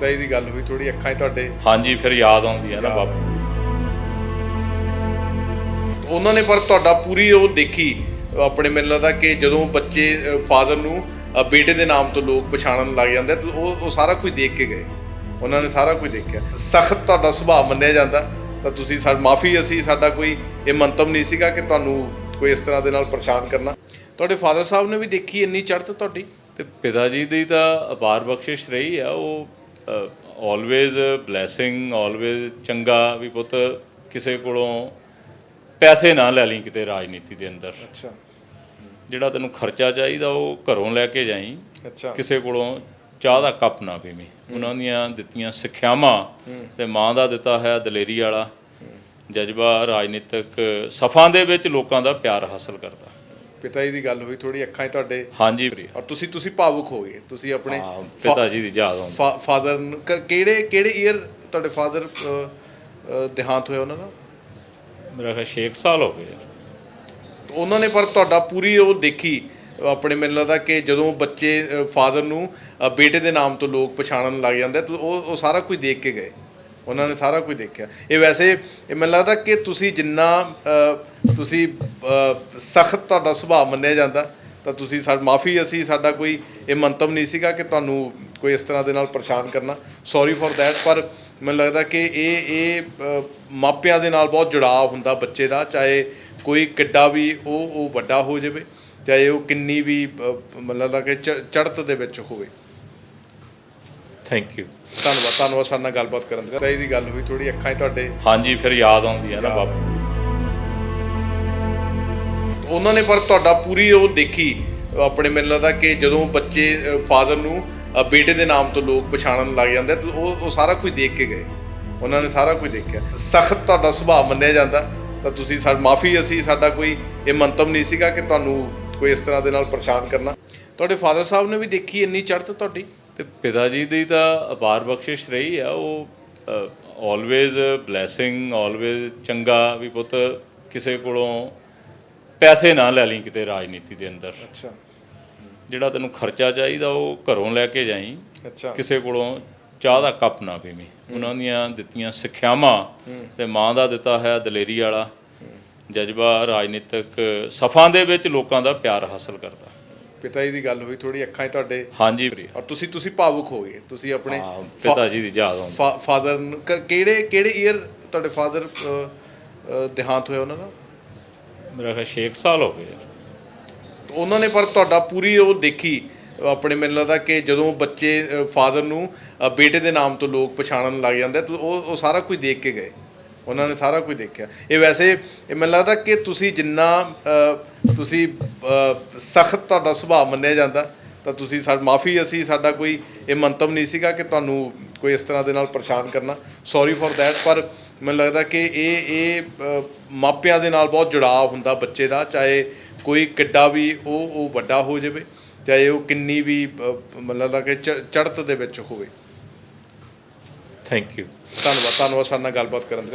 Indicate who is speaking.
Speaker 1: ਤਾਂ ਇਹਦੀ ਗੱਲ ਹੋਈ ਥੋੜੀ ਅੱਖਾਂ 'ਚ ਤੁਹਾਡੇ।
Speaker 2: ਹਾਂਜੀ ਫਿਰ ਯਾਦ ਆਉਂਦੀ ਹੈ ਨਾ
Speaker 1: ਯਾਦ
Speaker 2: ਬਾਪੂ।
Speaker 1: ਉਹਨਾਂ ਨੇ ਪਰ ਤੁਹਾਡਾ ਪੂਰੀ ਉਹ ਦੇਖੀ ਆਪਣੇ ਮੈਨੂੰ ਲੱਗਦਾ ਕਿ ਜਦੋਂ ਬੱਚੇ ਫਾਦਰ ਨੂੰ ਅ, ਬੇਟੇ ਦੇ ਨਾਮ ਤੋਂ ਲੋਕ ਪਛਾਣਨ ਲੱਗ ਜਾਂਦੇ ਆ, ਤਾਂ ਉਹ ਉਹ ਸਾਰਾ ਕੁਝ ਦੇਖ ਕੇ ਗਏ। ਉਹਨਾਂ ਨੇ ਸਾਰਾ ਕੁਝ ਦੇਖਿਆ। ਸਖਤ ਤੁਹਾਡਾ ਸੁਭਾਅ ਮੰਨਿਆ ਜਾਂਦਾ। ਤਾਂ ਤੁਸੀਂ ਸਾ ਮਾਫੀ ਅਸੀਂ ਸਾਡਾ ਕੋਈ ਇਹ ਮੰਤਵ ਨਹੀਂ ਸੀਗਾ ਕਿ ਤੁਹਾਨੂੰ ਕੋਈ ਇਸ ਤਰ੍ਹਾਂ ਦੇ ਨਾਲ ਪਰੇਸ਼ਾਨ ਕਰਨਾ। ਤੁਹਾਡੇ ਫਾਦਰ ਸਾਹਿਬ ਨੇ ਵੀ ਦੇਖੀ ਇੰਨੀ ਚੜ੍ਹਤ ਤੁਹਾਡੀ?
Speaker 2: ਤੇ ਪਿਤਾ ਜੀ ਦੀ ਤਾਂ ਅਪਾਰ ਬਖਸ਼ਿਸ਼ ਰਹੀ ਆ ਉਹ ਆਲਵੇਜ਼ ਬਲੇਸਿੰਗ ਆਲਵੇਜ਼ ਚੰਗਾ ਵੀ ਪੁੱਤ ਕਿਸੇ ਕੋਲੋਂ ਪੈਸੇ ਨਾ ਲੈ ਲਈ ਕਿਤੇ ਰਾਜਨੀਤੀ ਦੇ ਅੰਦਰ।
Speaker 1: ਅੱਛਾ।
Speaker 2: ਜਿਹੜਾ ਤੈਨੂੰ ਖਰਚਾ ਚਾਹੀਦਾ ਉਹ ਘਰੋਂ ਲੈ ਕੇ ਜਾਈ।
Speaker 1: ਅੱਛਾ।
Speaker 2: ਕਿਸੇ ਕੋਲੋਂ ਚਾਹ ਦਾ ਕੱਪ ਨਾ ਪੀਵੀਂ। ਉਹਨਾਂ ਦੀਆਂ ਦਿੱਤੀਆਂ ਸਿੱਖਿਆਵਾਂ ਤੇ ਮਾਂ ਦਾ ਦਿੱਤਾ ਹੈ ਦਲੇਰੀ ਵਾਲਾ ਜਜ਼ਬਾ ਰਾਜਨੀਤਿਕ ਸਫਾਂ ਦੇ ਵਿੱਚ ਲੋਕਾਂ ਦਾ ਪਿਆਰ ਹਾਸਲ ਕਰਦਾ।
Speaker 1: ਪਿਤਾ ਜੀ ਦੀ ਗੱਲ ਹੋਈ ਥੋੜੀ ਅੱਖਾਂ 'ਚ ਤੁਹਾਡੇ।
Speaker 2: ਹਾਂਜੀ।
Speaker 1: ਔਰ ਤੁਸੀਂ ਤੁਸੀਂ ਭਾਵੁਕ ਹੋ ਗਏ। ਤੁਸੀਂ ਆਪਣੇ
Speaker 2: ਹਾਂ, ਪਿਤਾ ਜੀ ਦੀ ਯਾਦ ਆਉਂਦੀ।
Speaker 1: ਫਾਦਰ ਕਿਹੜੇ ਕਿਹੜੇ ਈਅਰ ਤੁਹਾਡੇ ਫਾਦਰ ਦੇਹਾਂਤ ਹੋਇਆ ਉਹਨਾਂ ਦਾ?
Speaker 2: ਮੇਰਾ ਖਿਆਲ 6 ਸਾਲ ਹੋ ਗਏ।
Speaker 1: ਉਹਨਾਂ ਨੇ ਪਰ ਤੁਹਾਡਾ ਪੂਰੀ ਉਹ ਦੇਖੀ ਆਪਣੇ ਮੈਨੂੰ ਲੱਗਦਾ ਕਿ ਜਦੋਂ ਬੱਚੇ ਫਾਦਰ ਨੂੰ ਅ, ਬੇਟੇ ਦੇ ਨਾਮ ਤੋਂ ਲੋਕ ਪਛਾਣਨ ਲੱਗ ਜਾਂਦੇ ਆ, ਤਾਂ ਉਹ ਉਹ ਸਾਰਾ ਕੁਝ ਦੇਖ ਕੇ ਗਏ। ਉਹਨਾਂ ਨੇ ਸਾਰਾ ਕੁਝ ਦੇਖਿਆ। ਇਹ ਵੈਸੇ ਇਹ ਮੈਨੂੰ ਲੱਗਦਾ ਕਿ ਤੁਸੀਂ ਜਿੰਨਾ ਅ, ਤੁਸੀਂ ਸਖਤ ਤੁਹਾਡਾ ਸੁਭਾਅ ਮੰਨਿਆ ਜਾਂਦਾ ਤਾਂ ਤੁਸੀਂ ਸਾਡ ਮਾਫੀ ਅਸੀਂ ਸਾਡਾ ਕੋਈ ਇਹ ਮੰਤਵ ਨਹੀਂ ਸੀਗਾ ਕਿ ਤੁਹਾਨੂੰ ਕੋਈ ਇਸ ਤਰ੍ਹਾਂ ਦੇ ਨਾਲ ਪਰੇਸ਼ਾਨ ਕਰਨਾ। ਸੌਰੀ ਫॉर ਦੈਟ ਪਰ ਮੈਨੂੰ ਲੱਗਦਾ ਕਿ ਇਹ ਇਹ ਮਾਪਿਆਂ ਦੇ ਨਾਲ ਬਹੁਤ ਜੁੜਾਅ ਹੁੰਦਾ ਬੱਚੇ ਦਾ ਚਾਹੇ ਕੋਈ ਕਿੱਡਾ ਵੀ ਉਹ ਉਹ ਵੱਡਾ ਹੋ ਜਾਵੇ ਚਾਹੇ ਉਹ ਕਿੰਨੀ ਵੀ ਮੈਨੂੰ ਲੱਗਦਾ ਕਿ ਚੜਤ ਦੇ ਵਿੱਚ ਹੋਵੇ।
Speaker 2: ਥੈਂਕ ਯੂ
Speaker 1: ਧੰਨਵਾਦ ਧੰਨਵਾਦ ਸਾਡੇ ਨਾਲ ਗੱਲਬਾਤ ਕਰਨ ਦੇ ਦਾ ਦੀ ਗੱਲ ਹੋਈ ਥੋੜੀ ਅੱਖਾਂ ਹੀ ਤੁਹਾਡੇ
Speaker 2: ਹਾਂਜੀ ਫਿਰ ਯਾਦ ਆਉਂਦੀ ਹੈ ਨਾ ਬਾਪੂ।
Speaker 1: ਉਹਨਾਂ ਨੇ ਪਰ ਤੁਹਾਡਾ ਪੂਰੀ ਉਹ ਦੇਖੀ ਆਪਣੇ ਮੈਨੂੰ ਲੱਗਦਾ ਕਿ ਜਦੋਂ ਬੱਚੇ ਫਾਦਰ ਨੂੰ ਬੇਟੇ ਦੇ ਨਾਮ ਤੋਂ ਲੋਕ ਪਛਾਣਨ ਲੱਗ ਜਾਂਦੇ ਆ, ਉਹ ਉਹ ਸਾਰਾ ਕੁਝ ਦੇਖ ਕੇ ਗਏ। ਉਹਨਾਂ ਨੇ ਸਾਰਾ ਕੁਝ ਦੇਖਿਆ। ਸਖਤ ਤੁਹਾਡਾ ਸੁਭਾਅ ਮੰਨਿਆ ਜਾਂਦਾ। ਤਾਂ ਤੁਸੀਂ ਸਾ ਮਾਫੀ ਅਸੀਂ ਸਾਡਾ ਕੋਈ ਇਹ ਮੰਤਵ ਨਹੀਂ ਸੀਗਾ ਕਿ ਤੁਹਾਨੂੰ ਕੋਈ ਇਸ ਤਰ੍ਹਾਂ ਦੇ ਨਾਲ ਪਰੇਸ਼ਾਨ ਕਰਨਾ। ਤੁਹਾਡੇ ਫਾਦਰ ਸਾਹਿਬ ਨੇ ਵੀ ਦੇਖੀ ਇੰਨੀ ਚੜ੍ਹਤ ਤੁਹਾਡੀ?
Speaker 2: ਤੇ ਪਿਤਾ ਜੀ ਦੀ ਤਾਂ ਅਪਾਰ ਬਖਸ਼ਿਸ਼ ਰਹੀ ਆ ਉਹ ਆਲਵੇਜ਼ ਬਲੇਸਿੰਗ ਆਲਵੇਜ਼ ਚੰਗਾ ਵੀ ਪੁੱਤ ਕਿਸੇ ਕੋਲੋਂ ਪੈਸੇ ਨਾ ਲੈ ਲਈ ਕਿਤੇ ਰਾਜਨੀਤੀ ਦੇ ਅੰਦਰ।
Speaker 1: ਅੱਛਾ।
Speaker 2: ਜਿਹੜਾ ਤੈਨੂੰ ਖਰਚਾ ਚਾਹੀਦਾ ਉਹ ਘਰੋਂ ਲੈ ਕੇ ਜਾਈ।
Speaker 1: ਅੱਛਾ।
Speaker 2: ਕਿਸੇ ਕੋਲੋਂ ਚਾਹ ਦਾ ਕੱਪ ਨਾ ਪੀਵੀਂ। ਉਹਨਾਂ ਦੀਆਂ ਦਿੱਤੀਆਂ ਸਿੱਖਿਆਵਾਂ ਤੇ ਮਾਂ ਦਾ ਦਿੱਤਾ ਹੈ ਦਲੇਰੀ ਵਾਲਾ ਜਜ਼ਬਾ ਰਾਜਨੀਤਿਕ ਸਫਾਂ ਦੇ ਵਿੱਚ ਲੋਕਾਂ ਦਾ ਪਿਆਰ ਹਾਸਲ ਕਰਦਾ।
Speaker 1: ਪਿਤਾ ਜੀ ਦੀ ਗੱਲ ਹੋਈ ਥੋੜੀ ਅੱਖਾਂ 'ਚ ਤੁਹਾਡੇ।
Speaker 2: ਹਾਂਜੀ
Speaker 1: ਔਰ ਤੁਸੀਂ ਤੁਸੀਂ ਭਾਵੁਕ ਹੋ ਗਏ। ਤੁਸੀਂ ਆਪਣੇ
Speaker 2: ਪਿਤਾ ਜੀ ਦੀ ਯਾਦ ਆਉਂਦੀ।
Speaker 1: ਫਾਦਰ ਕਿਹੜੇ ਕਿਹੜੇ ਈਅਰ ਤੁਹਾਡੇ ਫਾਦਰ ਦੇਹਾਂਤ ਹੋਇਆ ਉਹਨਾਂ ਦਾ?
Speaker 2: ਮੇਰਾ ਖਿਆਲ 6 ਸਾਲ ਹੋ ਗਏ
Speaker 1: ਉਹਨਾਂ ਨੇ ਪਰ ਤੁਹਾਡਾ ਪੂਰੀ ਉਹ ਦੇਖੀ, ਆਪਣੇ ਮੈਨੂੰ ਲੱਗਦਾ ਕਿ ਜਦੋਂ ਬੱਚੇ ਫਾਦਰ ਨੂੰ ਬੇਟੇ ਦੇ ਨਾਮ ਤੋਂ ਲੋਕ ਪਛਾਣਨ ਲੱਗ ਜਾਂਦੇ ਉਹ ਉਹ ਸਾਰਾ ਕੁਝ ਦੇਖ ਕੇ ਗਏ। ਉਹਨਾਂ ਨੇ ਸਾਰਾ ਕੁਝ ਦੇਖਿਆ। ਇਹ ਵੈਸੇ, ਇਹ ਮੈਨੂੰ ਲੱਗਦਾ ਕਿ ਤੁਸੀਂ ਜਿੰਨਾ ਤੁਸੀਂ ਸਖਤ ਤੁਹਾਡਾ ਸੁਭਾਅ ਮੰਨਿਆ ਜਾਂਦਾ, ਤਾਂ ਤੁਸੀਂ ਸਾਡ ਮਾਫੀ ਅਸੀਂ ਸਾਡਾ ਕੋਈ, ਇਹ ਮੰਤਵ ਨਹੀਂ ਸੀਗਾ ਕਿ ਤੁਹਾਨੂੰ ਕੋਈ ਇਸ ਤਰ੍ਹਾਂ ਦੇ ਨਾਲ ਪਰੇਸ਼ਾਨ ਕਰਨਾ। ਸੌਰੀ ਫॉर ਦੈਟ ਪਰ ਮੈਨੂੰ ਲੱਗਦਾ ਕਿ ਇਹ ਇਹ ਮਾਪਿਆਂ ਦੇ ਨਾਲ ਬਹੁਤ ਜੁੜਾਅ ਹੁੰਦਾ ਬੱਚੇ ਦਾ ਚਾਹੇ ਕੋਈ ਕਿੱਡਾ ਵੀ ਉਹ ਉਹ ਵੱਡਾ ਹੋ ਜਾਵੇ ਚਾਹੇ ਉਹ ਕਿੰਨੀ ਵੀ ਮੈਨੂੰ ਲੱਗਦਾ ਕਿ ਚੜ੍ਹਤ ਦੇ ਵਿੱਚ ਹੋਵੇ।
Speaker 2: ਥੈਂਕ ਯੂ
Speaker 1: ਧੰਨਵਾਦ ਧੰਨਵਾਦ ਸਾਡੇ ਨਾਲ ਗੱਲਬਾਤ ਕਰਨ ਦਾ